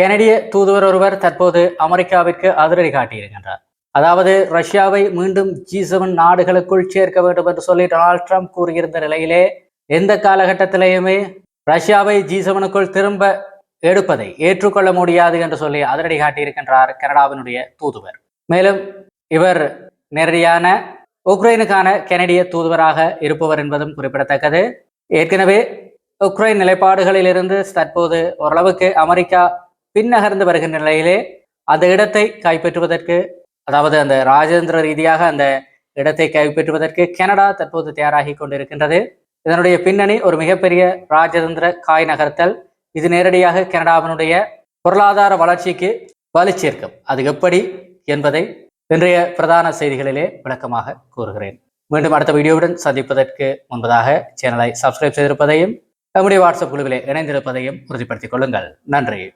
கெனடிய தூதுவர் ஒருவர் தற்போது அமெரிக்காவிற்கு அதிரடி காட்டியிருக்கின்றார். அதாவது ரஷ்யாவை மீண்டும் ஜி செவன் நாடுகளுக்குள் சேர்க்க வேண்டும் என்று சொல்லி டொனால்ட் ட்ரம்ப் கூறியிருந்த நிலையிலே எந்த காலகட்டத்திலேயுமே ரஷ்யாவை ஜி செவனுக்குள் திரும்ப எடுப்பதை ஏற்றுக்கொள்ள முடியாது என்று சொல்லி அதிரடி காட்டியிருக்கின்றார் கனடாவினுடைய தூதுவர். மேலும் இவர் நேரடியான உக்ரைனுக்கான கெனடிய தூதுவராக இருப்பவர் என்பதும் குறிப்பிடத்தக்கது. ஏற்கனவே உக்ரைன் நிலைப்பாடுகளிலிருந்து தற்போது ஓரளவுக்கு அமெரிக்கா பின்னகர்ந்து வருகின்ற நிலையிலே அந்த இடத்தை கைப்பற்றுவதற்கு அதாவது அந்த ராஜேந்திர ரீதியாக அந்த இடத்தை கைப்பற்றுவதற்கு கனடா தற்போது தயாராகி கொண்டிருக்கின்றது. இதனுடைய பின்னணி ஒரு மிகப்பெரிய ராஜதந்திர காய் நகர்த்தல். இது நேரடியாக கனடாவினுடைய பொருளாதார வளர்ச்சிக்கு வலு சேர்க்கும். அது எப்படி என்பதை இன்றைய பிரதான செய்திகளிலே விளக்கமாக கூறுகிறேன். மீண்டும் அடுத்த வீடியோவுடன் சந்திப்பதற்கு முன்பதாக சேனலை சப்ஸ்கிரைப் செய்திருப்பதையும் நம்முடைய வாட்ஸ்அப் குழுவிலே இணைந்திருப்பதையும் உறுதிப்படுத்திக் கொள்ளுங்கள். நன்றி.